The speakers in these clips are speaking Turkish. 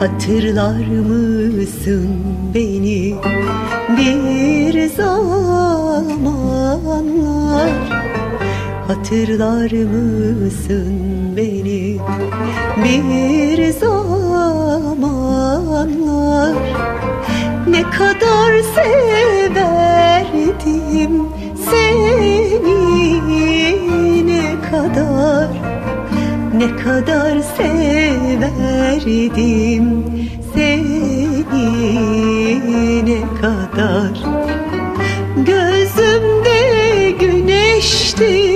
Hatırlar mısın beni? Bir zamanlar Hatırlar mısın beni? Bir zamanlar Ne kadar severdim ne kadar severdim seni ne kadar. Gözümde güneştin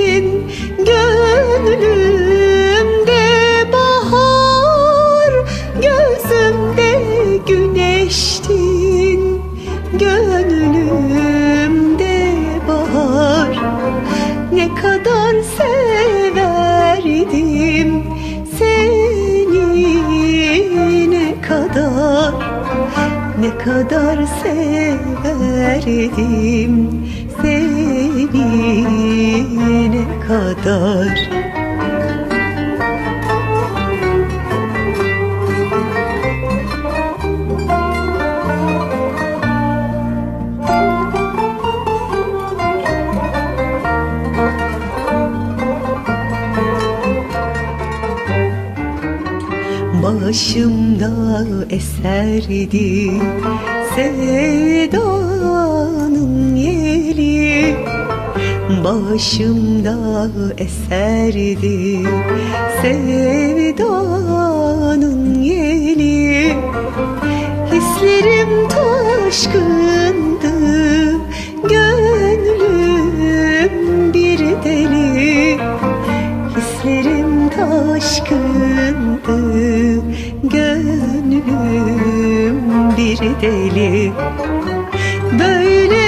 ne kadar severdim seni ne kadar Başımda eserdi. Sevdanın yeli Başımda eserdi. Sevdanın Hislerim taşkındı Gönlüm bir deli. Böyle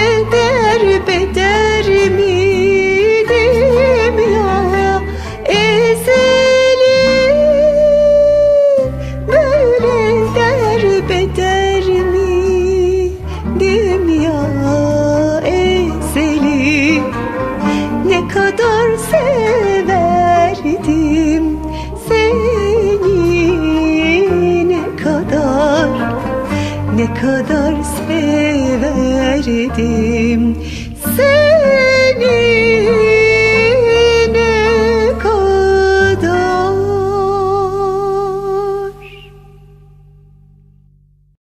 kadar severdim. Seni